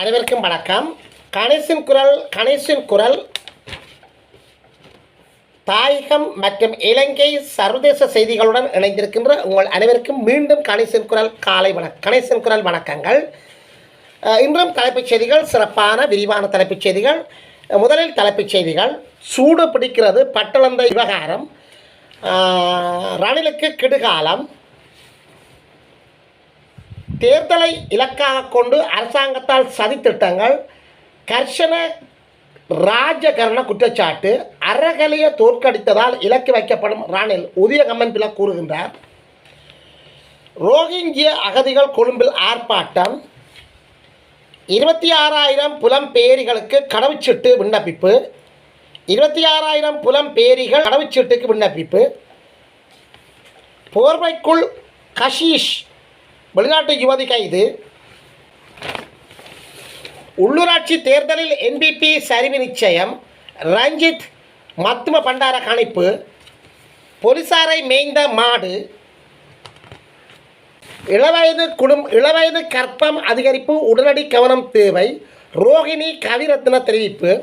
அனைவருக்கும் வணக்கம். கணேசன் குரல் கணேசன் குரல். தாயகம் மற்றும் இலங்கை சர்வதேச செய்திகளுடன் இணைந்திருக்கின்ற உங்கள் அனைவருக்கும் மீண்டும் கணேசன் குரல் காலை வணக்கம் கணேசன் குரல் வணக்கங்கள். இன்றும் தலைப்புச் செய்திகள் சிறப்பான விரிவான தலைப்புச் செய்திகள். முதலில் தலைப்புச் செய்திகள். சூடு பிடிக்கிறது பட்டளந்த விவகாரம். ரணிலுக்கு கெடுகாலம். தேர்தலை இலக்காக கொண்டு அரசாங்கத்தால் சதித்திட்டங்கள் கர்ஷன ராஜகரண குற்றச்சாட்டு அறகலையை தோற்கடித்ததால் இலக்கு வைக்கப்படும் ராணில் உதய கம்மன்பில கூறுகின்றார். ரோஹிங்கிய அகதிகள் கொழும்பில் ஆர்ப்பாட்டம். இருபத்தி ஆறாயிரம் புலம்பெயரிகளுக்கு கடவுச்சீட்டு விண்ணப்பிப்பு. இருபத்தி ஆறாயிரம் புலம்பெயரிகள் கடவுச்சீட்டுக்கு விண்ணப்பிப்பு. போர்வைக்குள் கஷீஷ் வெளிநாட்டு யுவதி கைது. உள்ளூராட்சி தேர்தலில் என்பிபி சரிவு நிச்சயம். ரஞ்சித் மத்தும பண்டார கணிப்பு. போலீசாரை மேய்ந்த மாடு. இளவயது குடும் இளவயது கற்பம் அதிகரிப்பு உடனடி கவனம் தேவை. ரோகிணி கவிரத்ன தெரிவிப்பு.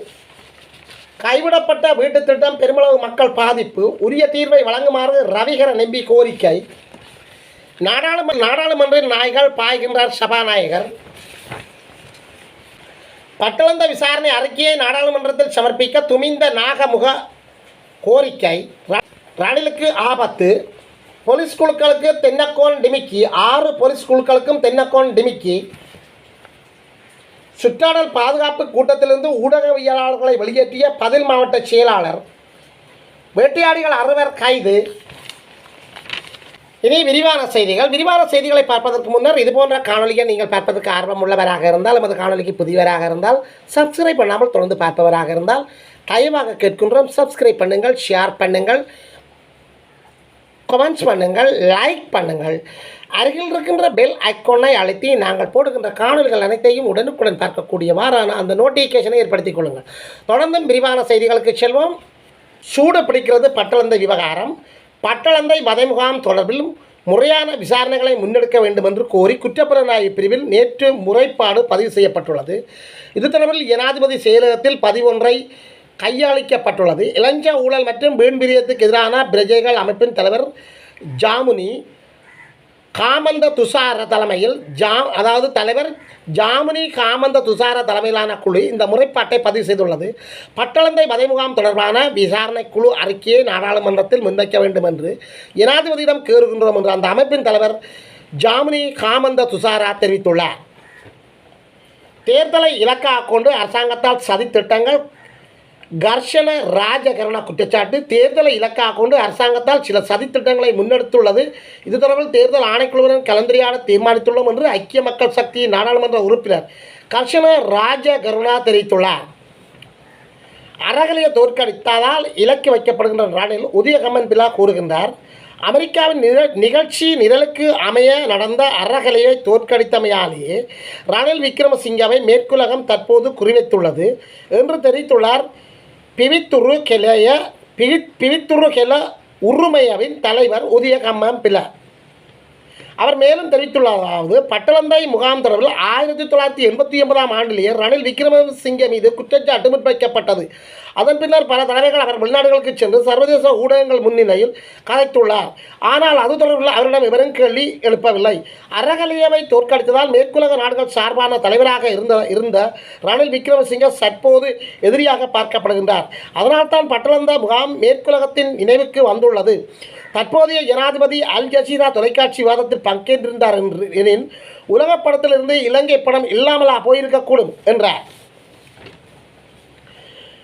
கைவிடப்பட்ட வீட்டுத் திட்டம் பெருமளவு மக்கள் பாதிப்பு. உரிய தீர்வை வழங்குமாறு ரவிகரன் நம்பி கோரிக்கை. நாடாளுமன்ற நாடாளுமன்ற நாய்கள் பாய்கின்றார் சபாநாயகர். பட்டளந்த விசாரணை அறிக்கையை நாடாளுமன்றத்தில் சமர்ப்பிக்க துமிந்த நாகமுக கோரிக்கை. ரணிலுக்கு ஆபத்து. போலீஸ் குழுக்களுக்கு தென்னக்கோன் டிமிக்கி. ஆறு போலீஸ் குழுக்களுக்கும் தென்னக்கோன் டிமிக்கி. சுற்றாடல் பாதுகாப்பு கூட்டத்திலிருந்து ஊடகவியலாளர்களை வெளியேற்றிய பதில் மாவட்ட செயலாளர். வேட்டையாடிகள் அறுவர் கைது. இனி விரிவான செய்திகள். விரிவான செய்திகளை பார்ப்பதற்கு முன்னர் இது போன்ற காணொலியை நீங்கள் பார்ப்பதற்கு ஆர்வம் உள்ளவராக இருந்தால் நமது காணொலிக்கு புதியவராக இருந்தால் சப்ஸ்கிரைப் பண்ணாமல் தொடர்ந்து பார்ப்பவராக இருந்தால் தயவாக கேட்கின்றோம். சப்ஸ்கிரைப் பண்ணுங்கள் ஷேர் பண்ணுங்கள் கமெண்ட்ஸ் பண்ணுங்கள் லைக் பண்ணுங்கள். அருகில் இருக்கின்ற பெல் ஐக்கோனை அழுத்தி நாங்கள் போடுகின்ற காணொலிகள் அனைத்தையும் உடனுக்குடன் பார்க்கக்கூடியவாறான அந்த நோட்டிஃபிகேஷனை ஏற்படுத்திக் கொள்ளுங்கள். தொடர்ந்தும் விரிவான செய்திகளுக்கு செல்வோம். சூடு பிடிக்கிறது பட்டளந்த விவகாரம். பட்டளந்தை வதை முகாம் தொடர்பில் முறையான விசாரணைகளை முன்னெடுக்க வேண்டும் என்று கோரி குற்றப்புலனாய்வு பிரிவில் நேற்று முறைப்பாடு பதிவு செய்யப்பட்டுள்ளது. இது தொடர்பில் ஜனாதிபதி செயலகத்தில் பதிவொன்றை கையாளிக்கப்பட்டுள்ளது. இளஞ்ச ஊழல் மற்றும் வீண்பிரியத்துக்கு எதிரான பிரஜைகள் அமைப்பின் தலைவர் ஜாமுனி காமந்த துஷார தலைமையில் ஜா அதாவது தலைவர் ஜாமினி காமந்த துஷார தலைமையிலான குழு இந்த முறைப்பாட்டை பதிவு செய்துள்ளது. பட்டளந்தை மதைமுகாம் தொடர்பான விசாரணை குழு அறிக்கையை நாடாளுமன்றத்தில் முன்வைக்க வேண்டும் என்று ஜனாதிபதியிடம் கேறுகின்றோம் என்று அந்த அமைப்பின் தலைவர் ஜாமினி காமந்த துஷாரா தெரிவித்துள்ளார். தேர்தலை இலக்காக கொண்டு அரசாங்கத்தால் சதித்திட்டங்கள் கர்ஷண ராஜகரண குற்றச்சாட்டு தேர்தலை இலக்காக கொண்டு அரசாங்கத்தால் சில சதித்திட்டங்களை முன்னெடுத்துள்ளது. இது தொடர்பில் தேர்தல் ஆணைக்குழுவுடன் கலந்துரையாட தீர்மானித்துள்ளோம் என்று ஐக்கிய மக்கள் சக்தியின் நாடாளுமன்ற உறுப்பினர் கர்ஷண ராஜகருணா தெரிவித்துள்ளார். அறகலையை தோற்கடித்ததால் இலக்கு வைக்கப்படுகின்ற நாளில் உதயகமன் பிலா கூறுகின்றார் அமெரிக்காவின் நிர நிகழ்ச்சி நிரலுக்கு அமைய நடந்த அறகலையை தோற்கடித்தமையாலேயே ரணில் விக்ரமசிங்கவை மேற்குலகம் தற்போது குறிவைத்துள்ளது என்று தெரிவித்துள்ளார். பிவித்துரு கெலைய பிவி பிவித்துரு கெல உருமையவின் தலைவர் உதயகம்மன் பிலா அவர் மேலும் தெரிவித்துள்ளதாவது பட்டளந்தை முகாம் தொடர்பில் ஆயிரத்தி தொள்ளாயிரத்தி எண்பத்தி ஒன்பதாம் ஆண்டிலேயே ரணில் விக்ரமசிங்க மீது குற்றச்சாட்டு முன்வைக்கப்பட்டது. அதன் பின்னர் பல தடவைகள் அவர் வெளிநாடுகளுக்கு சென்று சர்வதேச ஊடகங்கள் முன்னிலையில் கதைத்துள்ளார். ஆனால் அது தொடர்பில் அவரிடம் இவரும் கேள்வி எழுப்பவில்லை. அரகலியவை தோற்கடித்ததால் மேற்குலக நாடுகள் சார்பான தலைவராக இருந்த இருந்த ரணில் விக்ரமசிங்க தற்போது எதிரியாக பார்க்கப்படுகின்றார். அதனால்தான் பட்டளந்த முகாம் மேற்குலகத்தின் நினைவுக்கு வந்துள்ளது. தற்போதைய ஜனாதிபதி அல் ஜசீரா தொலைக்காட்சி விவாதத்தில் பங்கேற்றிருந்தார் என்று எனின் உலகப்படத்திலிருந்து இலங்கை படம் இல்லாமலா போயிருக்கக்கூடும் என்றார்.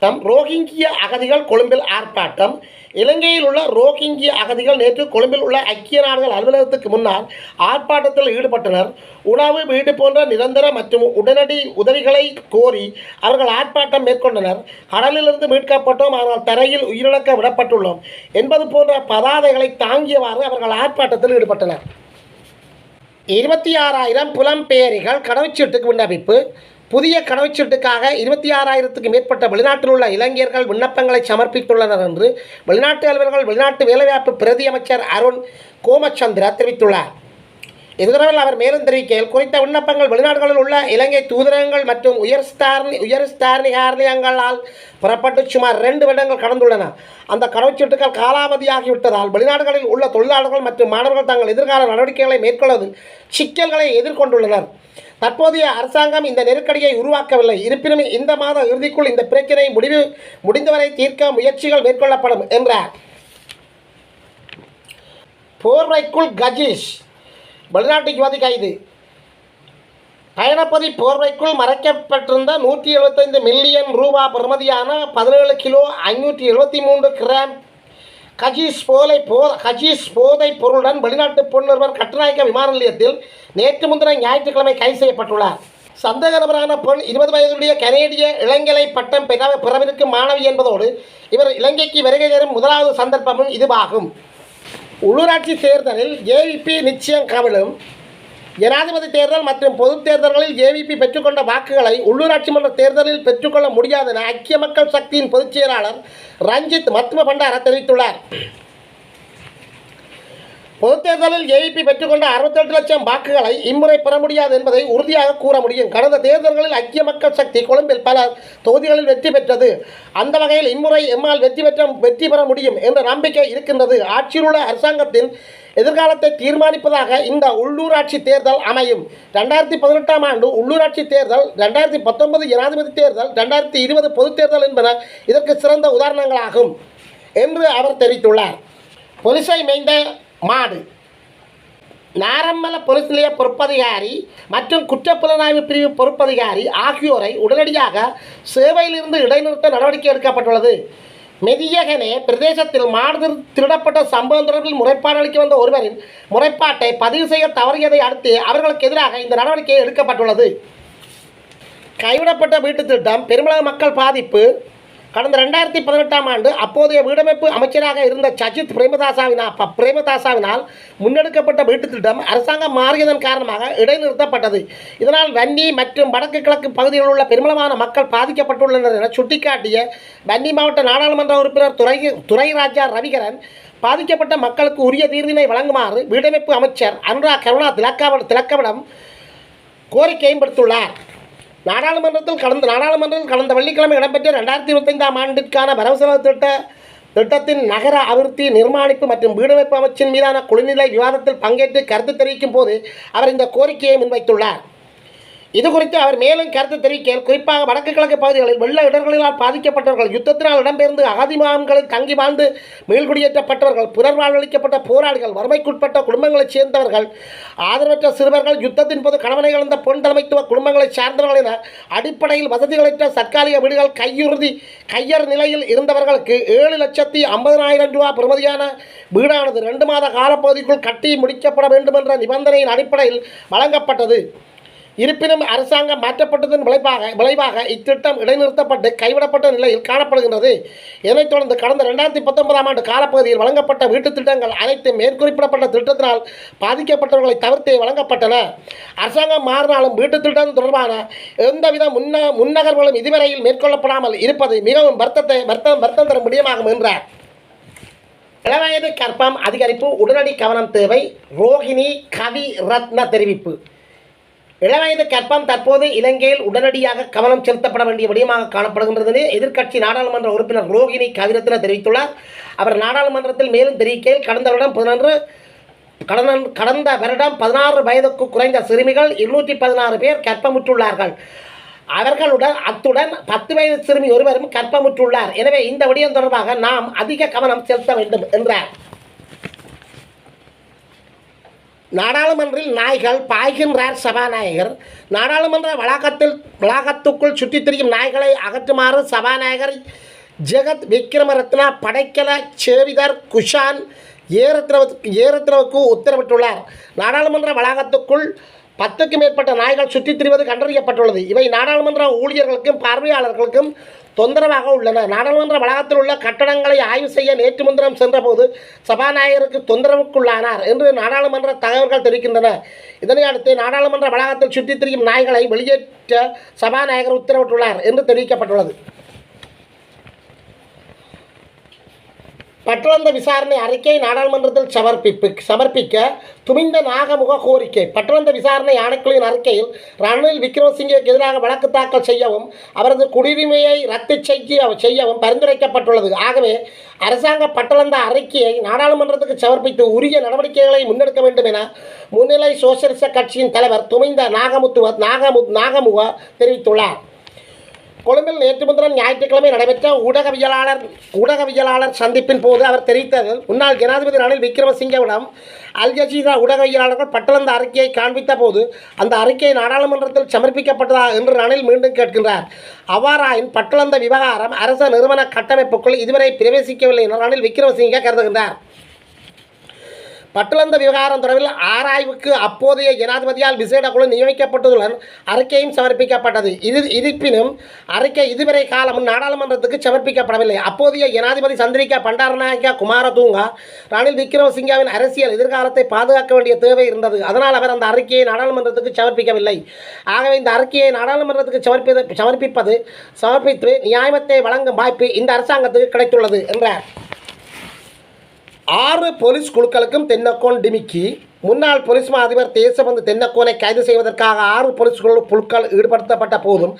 தம் ரோஹிங்கிய அகதிகள் கொழும்பில் ஆர்ப்பாட்டம். இலங்கையில் உள்ள ரோஹிங்கிய அகதிகள் நேற்று கொழும்பில் உள்ள ஐக்கிய நாடுகள் அலுவலகத்துக்கு முன்னால் ஆர்ப்பாட்டத்தில் ஈடுபட்டனர். உணவு வீடு போன்ற நிரந்தர மற்றும் உடனடி உதவிகளை கோரி அவர்கள் ஆர்ப்பாட்டம் மேற்கொண்டனர். கடலிலிருந்து மீட்கப்பட்டோம் ஆனால் தரையில் உயிரிழக்க விடப்பட்டுள்ளோம் என்பது போன்ற பதாதைகளை தாங்கியவாறு அவர்கள் ஆர்ப்பாட்டத்தில் ஈடுபட்டனர். இருபத்தி ஆறாயிரம் புலம்பெயரிகள் கடவுச்சீட்டுக்கு விண்ணப்பிப்பு. புதிய கடவுச்சீட்டுக்காக இருபத்தி ஆறாயிரத்துக்கு மேற்பட்ட வெளிநாட்டில் உள்ள இளைஞர்கள் விண்ணப்பங்களை சமர்ப்பித்துள்ளனர் என்று வெளிநாட்டு அலுவலர்கள் வெளிநாட்டு வேலைவாய்ப்பு பிரதி அமைச்சர் அருண் கோமச்சந்திரா தெரிவித்துள்ளார். இதுதரவில் அவர் மேலும் தெரிவிக்கையில் குறித்த விண்ணப்பங்கள் வெளிநாடுகளில் உள்ள இலங்கை தூதரகங்கள் மற்றும் உயர் ஸ்தாரணி உயர் ஸ்தாரணிகாரணியங்களால் புறப்பட்டு சுமார் ரெண்டு வருடங்கள் கடந்துள்ளன. அந்த கடவுச்சீட்டுகள் காலாவதியாகிவிட்டதால் வெளிநாடுகளில் உள்ள தொழிலாளர்கள் மற்றும் மாணவர்கள் தங்கள் எதிர்கால நடவடிக்கைகளை மேற்கொள்வதில் சிக்கல்களை எதிர்கொண்டுள்ளனர். தற்போதைய அரசாங்கம் இந்த நெருக்கடியை உருவாக்கவில்லை. இருப்பினும் இந்த மாத இறுதிக்குள் இந்த பிரச்சினை முடிவு முடிந்தவரை தீர்க்க முயற்சிகள் மேற்கொள்ளப்படும் என்றார். போர்வைக்குள் கஜீஷ் வெளிநாட்டு யுவதி கைது. பயணப்பதி போர்வைக்குள் மறைக்கப்பட்டிருந்த நூற்றி எழுபத்தைந்து மில்லியன் ரூபா பெறுமதியான பதினேழு கிலோ ஐநூற்றி எழுபத்தி மூன்று கிராம் கஜீஸ் போதை போ கஜீஸ் போதைப் பொருளுடன் வெளிநாட்டு பொன்னொருவர் கட்டுநாயக்க விமான நிலையத்தில் நேற்று முந்தின ஞாயிற்றுக்கிழமை கைது செய்யப்பட்டுள்ளார். சந்தேக நபரான பெண் இருபது வயதுடைய கனேடிய இளங்கலை பட்டம் பெற பெறவிருக்கும் மாணவி என்பதோடு இவர் இலங்கைக்கு வருகை தரும் முதலாவது சந்தர்ப்பமும் இதுவாகும். உள்ளூராட்சி தேர்தலில் ஏவிபி நிச்சயம் கவிழும். ஜனாதிபதி தேர்தல் மற்றும் பொதுத் தேர்தல்களில் ஏவிபி பெற்றுக்கொண்ட வாக்குகளை உள்ளூராட்சி மன்ற தேர்தலில் பெற்றுக்கொள்ள முடியாது என ஐக்கிய மக்கள் சக்தியின் பொதுச் செயலாளர் ரஞ்சித் மத்ம பண்டார தெரிவித்துள்ளார். பொதுத் தேர்தலில் பெற்றுக்கொண்ட அறுபத்தெட்டு லட்சம் வாக்குகளை இம்முறை பெற முடியாது என்பதை உறுதியாக கூற முடியும். கடந்த தேர்தல்களில் ஐக்கிய மக்கள் சக்தி கொழும்பில் பல தொகுதிகளில் வெற்றி பெற்றது. அந்த வகையில் இம்முறை எம்மால் வெற்றி பெற்ற வெற்றி பெற முடியும் என்ற நம்பிக்கை இருக்கின்றது. ஆட்சியில் உள்ள அரசாங்கத்தின் எதிர்காலத்தை தீர்மானிப்பதாக இந்த உள்ளூராட்சி தேர்தல் அமையும். ரெண்டாயிரத்தி பதினெட்டாம் ஆண்டு உள்ளூராட்சி தேர்தல் ரெண்டாயிரத்தி பத்தொன்பது ஜனாதிபதி தேர்தல் ரெண்டாயிரத்தி இருபது பொதுத் தேர்தல் என்பன இதற்கு சிறந்த உதாரணங்களாகும் என்று அவர் தெரிவித்துள்ளார். பொலிசை மேய்ந்த மாடு. நாரம்மல பொலிஸ் நிலைய பொறுப்பதிகாரி மற்றும் குற்றப்புலனாய்வு பிரிவு பொறுப்பதிகாரி ஆகியோரை உடனடியாக சேவையிலிருந்து இடைநிறுத்த நடவடிக்கை எடுக்கப்பட்டுள்ளது. மெதியகனே பிரதேசத்தில் மாடு திரு- திருடப்பட்ட சம்பவம் தொடர்பில் முறைப்பாடு அளிக்க வந்த ஒருவரின் முறைப்பாட்டை பதிவு செய்ய தவறியதை அடுத்து அவர்களுக்கு எதிராக இந்த நடவடிக்கை எடுக்கப்பட்டுள்ளது. கைவிடப்பட்ட வீட்டு திட்டம் பெருமளவு மக்கள் பாதிப்பு கடந்த ரெண்டாயிரத்தி பதினெட்டாம் ஆண்டு அப்போதைய வீடமைப்பு அமைச்சராக இருந்த சஜித் பிரேமதாசாவினால் பிரேமதாசாவினால் முன்னெடுக்கப்பட்ட வீட்டு திட்டம் அரசாங்கம் மாறியதன் காரணமாக இடைநிறுத்தப்பட்டது. இதனால் வன்னி மற்றும் வடக்கு கிழக்கு பகுதிகளில் உள்ள பெருமளவான மக்கள் பாதிக்கப்பட்டுள்ளனர் என சுட்டிக்காட்டிய வன்னி மாவட்ட நாடாளுமன்ற உறுப்பினர் துறை துரைராஜா ரவிகரன் பாதிக்கப்பட்ட மக்களுக்கு உரிய தீர்வினை வழங்குமாறு வீடமைப்பு அமைச்சர் அனுராக் கருணா திலக்காவ திலக்கவிடம் கோரிக்கையும் விடுத்துள்ளார். நாடாளுமன்றத்தில் கடந்த நாடாளுமன்றத்தில் கடந்த வெள்ளிக்கிழமை இடம்பெற்ற ரெண்டாயிரத்தி இருபத்தைந்தாம் ஆண்டிற்கான வரவு செலவு திட்ட திட்டத்தின் நகர அபிவிருத்தி நிர்மாணிப்பு மற்றும் வீடமைப்பு அமைச்சின் மீதான குழுநிலை விவாதத்தில் பங்கேற்று கருத்து தெரிவிக்கும் போது அவர் இந்த கோரிக்கையை முன்வைத்துள்ளார். இது குறித்து அவர் மேலும் கருத்து தெரிவிக்கையில் குறிப்பாக வடக்கு கிழக்கு பகுதிகளில் வெள்ள இடர்களினால் பாதிக்கப்பட்டவர்கள் யுத்தத்தினால் இடம்பெயர்ந்து அகதி முகாம்களில் தங்கி வாழ்ந்து மீள்குடியேற்றப்பட்டவர்கள் புனர் வாழ்வளிக்கப்பட்ட போராளிகள் வறுமைக்குட்பட்ட குடும்பங்களைச் சேர்ந்தவர்கள் ஆதரவற்ற சிறுவர்கள் யுத்தத்தின் போது கணவனை இழந்த பொன் தலைமைத்துவ குடும்பங்களைச் சார்ந்தவர்கள் என அடிப்படையில் வசதிகளற்ற தற்காலிக வீடுகள் கையுறுதி கையர் நிலையில் இருந்தவர்களுக்கு ஏழு லட்சத்தி ஐம்பதனாயிரம் ரூபாய் பெறுமதியான வீடானது ரெண்டு மாத காலப்பகுதிக்குள் கட்டி முடிக்கப்பட வேண்டும் என்ற நிபந்தனையின் அடிப்படையில் வழங்கப்பட்டது. இருப்பினும் அரசாங்கம் மாற்றப்பட்டதன் விளைவாக விளைவாக இத்திட்டம் இடைநிறுத்தப்பட்டு கைவிடப்பட்ட நிலையில் காணப்படுகின்றது. இதனைத் தொடர்ந்து கடந்த ரெண்டாயிரத்தி பத்தொன்பதாம் ஆண்டு காலப்பகுதியில் வழங்கப்பட்ட வீட்டுத் திட்டங்கள் அனைத்தும் மேற்குறிப்பிடப்பட்ட திட்டத்தினால் பாதிக்கப்பட்டவர்களை தவிர்த்தே வழங்கப்பட்டன. அரசாங்கம் மாறினாலும் வீட்டுத் திட்டம் தொடர்பான எந்தவித முன்ன முன்னகர்வுகளும் இதுவரையில் மேற்கொள்ளப்படாமல் இருப்பது மிகவும் வருத்தத்தை வருத்தம் வருத்தம் தர முடியமாகும் என்றார் இளவயது கற்பம் அதிகரிப்பு உடனடி கவனம் தேவை. ரோஹிணி கவி ரத்ன தெரிவிப்பு. இளவயது கற்பம் தற்போது இலங்கையில் உடனடியாக கவனம் செலுத்தப்பட வேண்டிய விடயமாக காணப்படுகின்றது எதிர்க்கட்சி நாடாளுமன்ற உறுப்பினர் ரோஹிணி கவிரத்ன தெரிவித்துள்ளார். அவர் நாடாளுமன்றத்தில் மேலும் தெரிவிக்கையில் கடந்த வருடம் பதினொன்று கடந்த கடந்த வருடம் பதினாறு வயதுக்கு குறைந்த சிறுமிகள் இருநூற்றி பதினாறு பேர் கற்பமுற்றுள்ளார்கள். அவர்களுடன் அத்துடன் பத்து வயது சிறுமி ஒருவரும் கற்பமுற்றுள்ளார். எனவே இந்த விடயம் தொடர்பாக நாம் அதிக கவனம் செலுத்த வேண்டும் என்றார். நாடாளுமன்றில் நாய்கள் பாய்கின்றார் சபாநாயகர். நாடாளுமன்ற வளாகத்தில் வளாகத்துக்குள் சுற்றித் திரியும் நாய்களை அகற்றுமாறு சபாநாயகர் ஜெகத் விக்ரமரத்னா படைக்கல சேவிதர் குஷான் ஏரத்னவுக்கு ஏரத்ரவுக்கு உத்தரவிட்டுள்ளார். நாடாளுமன்ற வளாகத்துக்குள் பத்துக்கு மேற்பட்ட நாய்கள் சுற்றித் திரிவது கண்டறியப்பட்டுள்ளது. இவை நாடாளுமன்ற ஊழியர்களுக்கும் பார்வையாளர்களுக்கும் தொந்தரவாக உள்ளன. நாடாளுமன்ற வளாகத்தில் உள்ள கட்டடங்களை ஆய்வு செய்ய நேற்று முன்தினம் சென்றபோது சபாநாயகருக்கு தொந்தரவுக்குள்ளானார் என்று நாடாளுமன்ற தகவல்கள் தெரிவிக்கின்றன. இதனை அடுத்து நாடாளுமன்ற வளாகத்தில் சுற்றித் திரியும் நாய்களை வெளியேற்ற சபாநாயகர் உத்தரவிட்டுள்ளார் என்று தெரிவிக்கப்பட்டுள்ளது. பட்டளந்த விசாரணை அறிக்கை நாடாளுமன்றத்தில் சமர்ப்பிப்பு சமர்ப்பிக்க துமிந்த நாகமுக கோரிக்கை. பட்டளந்த விசாரணை ஆணைக்குழுவின் அறிக்கையில் ரணில் விக்ரமசிங்கேக்கு எதிராக வழக்கு தாக்கல் செய்யவும் அவரது குடியுரிமையை ரத்து செய்ய செய்யவும் பரிந்துரைக்கப்பட்டுள்ளது. ஆகவே அரசாங்க பட்டளந்த அறிக்கையை நாடாளுமன்றத்துக்கு சமர்ப்பித்து உரிய நடவடிக்கைகளை முன்னெடுக்க வேண்டும் என முன்னிலை சோசியலிச கட்சியின் தலைவர் துமிந்த நாகமுத்துவ நாகமு நாகமுக தெரிவித்துள்ளார். கொழும்பில் நேற்று முன்தினம் ஞாயிற்றுக்கிழமை நடைபெற்ற ஊடகவியலாளர் ஊடகவியலாளர் சந்திப்பின் போது அவர் தெரிவித்தது முன்னாள் ஜனாதிபதி ரணில் விக்ரமசிங்கவிடம் அல் ஜசீரா ஊடகவியலாளர்கள் பட்டளந்த அறிக்கையை காண்பித்த போது அந்த அறிக்கை நாடாளுமன்றத்தில் சமர்ப்பிக்கப்பட்டதா என்று ரணில் மீண்டும் கேட்கின்றார். அவ்வாறாயின் பட்டளந்த விவகாரம் அரச நிறுவன கட்டமைப்புக்குள் இதுவரை பிரவேசிக்கவில்லை என ரணில் விக்ரமசிங்க கருதுகின்றார். பட்டளந்த விவகாரம் தொடர்பில் ஆராய்வுக்கு அப்போதைய ஜனாதிபதியால் விசேட குழு நியமிக்கப்பட்டதுடன் அறிக்கையும் சமர்ப்பிக்கப்பட்டது. இது இருப்பினும் அறிக்கை இதுவரை காலமும் நாடாளுமன்றத்துக்கு சமர்ப்பிக்கப்படவில்லை. அப்போதைய ஜனாதிபதி சந்திரிகா பண்டாரநாயக்கா குமாரதூங்கா ரணில் விக்ரமசிங்காவின் அரசியல் எதிர்காலத்தை பாதுகாக்க வேண்டிய தேவை இருந்தது. அதனால் அவர் அந்த அறிக்கையை நாடாளுமன்றத்துக்கு சமர்ப்பிக்கவில்லை. ஆகவே இந்த அறிக்கையை நாடாளுமன்றத்துக்கு சமர்ப்பி சமர்ப்பிப்பது சமர்ப்பித்து நியாயத்தை வழங்கும் வாய்ப்பு இந்த அரசாங்கத்துக்கு கிடைத்துள்ளது என்றார். ஆறு போலீஸ் குழுக்களுக்கும் தென்னக்கோன் டிமிக்கி. முன்னாள் போலீஸ் மா அதிபர் தேசபந்து தென்னக்கோனை கைது செய்வதற்காக ஆறு போலீஸ் குழு ஈடுபடுத்தப்பட்ட போதும்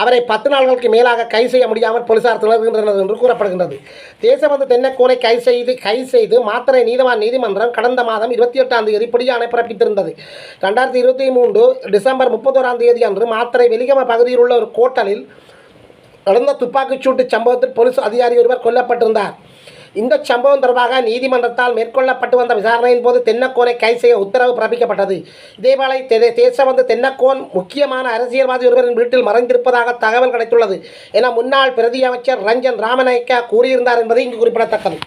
அவரை பத்து நாள்களுக்கு மேலாக கைது செய்ய முடியாமல் போலீசார் திணறுகின்றனர் என்று கூறப்படுகின்றது. தேசபந்து தென்னக்கோனை கைது செய்து கைது செய்து மாத்திரை நீதவான் நீதிமன்றம் கடந்த மாதம் இருபத்தி எட்டாம் தேதி பிடியாணை பிறப்பித்திருந்தது. ரெண்டாயிரத்தி இருபத்தி மூன்று டிசம்பர் முப்பத்தோராம் தேதி அன்று மாத்திரை வெலிகம பகுதியில் உள்ள ஒரு கோட்டலில் நடந்த துப்பாக்கிச் சூட்டு சம்பவத்தில் போலீஸ் அதிகாரி ஒருவர் கொல்லப்பட்டிருந்தார். இந்த சம்பவம் தொடர்பாக நீதிமன்றத்தால் மேற்கொள்ளப்பட்டு வந்த விசாரணையின் போது தென்னக்கோனை கைது செய்ய உத்தரவு பிறப்பிக்கப்பட்டது. இதேபோல தெ- தேசபந்து தென்னக்கோன் முக்கியமான அரசியல்வாதி ஒருவரின் வீட்டில் மறைந்திருப்பதாக தகவல் கிடைத்துள்ளது என முன்னாள் பிரதி அமைச்சர் ரஞ்சன் ராமநாயக்கா கூறியிருந்தார் என்பது இங்கு குறிப்பிடத்தக்கது.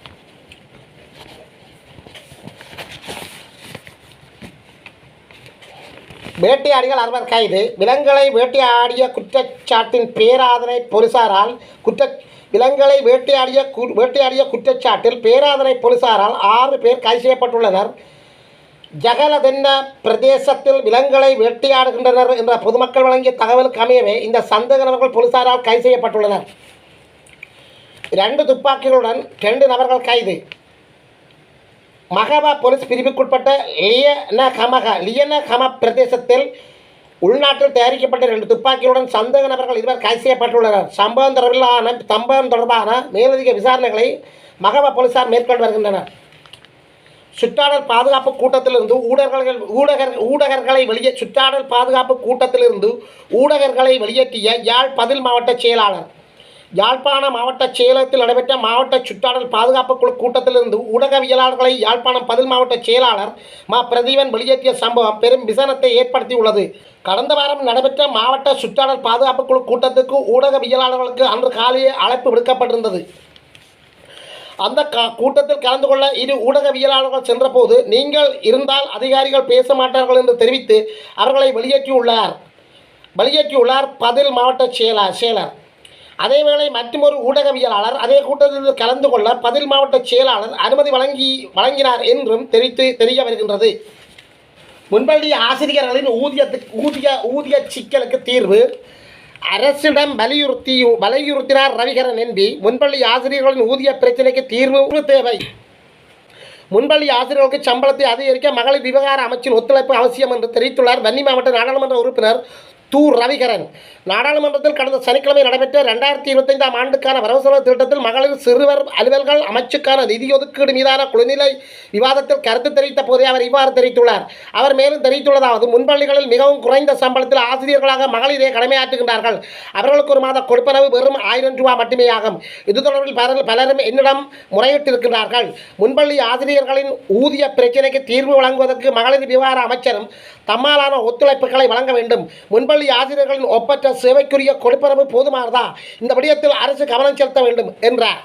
வேட்டையாடிகள் அறுவர் கைது. விலங்குகளை வேட்டையாடிய குற்றச்சாட்டின் பேராதனை போலீசாரால் குற்ற விலங்குகளை வேட்டையாடிய வேட்டையாடிய குற்றச்சாட்டில் பேராதனை போலீசாரால் ஆறு பேர் கைது செய்யப்பட்டுள்ளனர். ஜகலதென்ன பிரதேசத்தில் விலங்குகளை வேட்டையாடுகின்றனர் என்ற பொதுமக்கள் வழங்கிய தகவலுக்கு அமையவே இந்த சந்தேக நபர்கள் போலீசாரால் கைது செய்யப்பட்டுள்ளனர். இரண்டு துப்பாக்கிகளுடன் ரெண்டு நபர்கள் கைது. மகவா போலீஸ் பிரிவுக்குட்பட்ட லியன கமக லியன கம பிரதேசத்தில் உள்நாட்டில் தயாரிக்கப்பட்ட ரெண்டு துப்பாக்கிகளுடன் சந்தேக நபர்கள் இருவர் கைது செய்யப்பட்டுள்ளனர். சம்பவம் தொடர்பிலான சம்பவம் தொடர்பான மேலதிக விசாரணைகளை மகவ போலீசார் மேற்கொண்டு வருகின்றனர். சுற்றாடல் பாதுகாப்பு கூட்டத்திலிருந்து ஊடகர்கள் ஊடகர் ஊடகர்களை வெளியே சுற்றாடல் பாதுகாப்பு கூட்டத்திலிருந்து ஊடகர்களை வெளியேற்றிய யாழ் பதில் மாவட்ட செயலாளர் யாழ்ப்பாண மாவட்ட செயலகத்தில் நடைபெற்ற மாவட்ட சுற்றாடல் பாதுகாப்பு குழு கூட்டத்திலிருந்து ஊடகவியலாளர்களை யாழ்ப்பாணம் பதில் மாவட்ட செயலாளர் மா. பிரதீபன் வெளியேற்றிய சம்பவம் பெரும் விசனத்தை ஏற்படுத்தியுள்ளது. கடந்த வாரம் நடைபெற்ற மாவட்ட சுற்றாடல் பாதுகாப்பு குழு கூட்டத்துக்கு ஊடகவியலாளர்களுக்கு அன்று காலையே அழைப்பு விடுக்கப்பட்டிருந்தது. அந்த கூட்டத்தில் கலந்து கொள்ள இரு ஊடகவியலாளர்கள் சென்றபோது நீங்கள் இருந்தால் அதிகாரிகள் பேச மாட்டார்கள் என்று தெரிவித்து அவர்களை வெளியேற்றியுள்ளார். வெளியேற்றியுள்ளார் பதில் மாவட்ட செயலர் செயலர். அதேவேளை மற்றொரு ஊடகவியலாளர் அதே கூட்டத்தில் கலந்து கொள்ள பதில் மாவட்ட செயலாளர் அனுமதி வழங்கி வழங்கினார் என்றும் தெரிவித்து தெரிய வருகின்றது. முன்பள்ளி ஆசிரியர்களின் ஊதியத்துக்கு ஊதிய ஊதிய சிக்கலுக்கு தீர்வு. அரசிடம் வலியுறுத்தி வலியுறுத்தினார் ரவிகரன் என்பி. முன்பள்ளி ஆசிரியர்களின் ஊதிய பிரச்சனைக்கு தீர்வு தேவை. முன்பள்ளி ஆசிரியர்களுக்கு சம்பளத்தை அதிகரிக்க மகளிர் விவகார அமைச்சின் ஒத்துழைப்பு அவசியம் என்று தெரிவித்துள்ளார் வன்னி மாவட்ட நாடாளுமன்ற உறுப்பினர் து ரவிகரன். நாடாளுமன்றத்தில் கடந்த சனிக்கிழமை நடைபெற்ற ரெண்டாயிரத்தி இருபத்தைந்தாம் ஆண்டுக்கான வரவு செலவு திட்டத்தில் மகளிர் சிறுவர் அலுவல்கள் அமைச்சுக்கான நிதி ஒதுக்கீடு மீதான குழுநிலை விவாதத்தில் கருத்து தெரிவித்த போதே அவர் இவ்வாறு தெரிவித்துள்ளார். அவர் மேலும் தெரிவித்துள்ளதாவது முன்பள்ளிகளில் மிகவும் குறைந்த சம்பளத்தில் ஆசிரியர்களாக மகளிரே கடமையாற்றுகின்றார்கள் அவர்களுக்கு ஒரு மாத கொடுப்பனவு வெறும் ஆயிரம் ரூபாய் மட்டுமே ஆகும். இது தொடர்பில் பலர் பலரும் என்னிடம் முறையிட்டிருக்கிறார்கள் முன்பள்ளி ஆசிரியர்களின் ஊதிய பிரச்சினைக்கு தீர்வு வழங்குவதற்கு மகளிர் விவகார அமைச்சரும் தம்மாலான ஒத்துழைப்புகளை வழங்க வேண்டும். முன்பள்ளி ஆசிரியர்களின் ஒப்பற்ற சேவைக்குரிய கொடுப்பனவு போதுமானதா? இந்த விடயத்தில் அரசு கவனம் செலுத்த வேண்டும் என்றார்.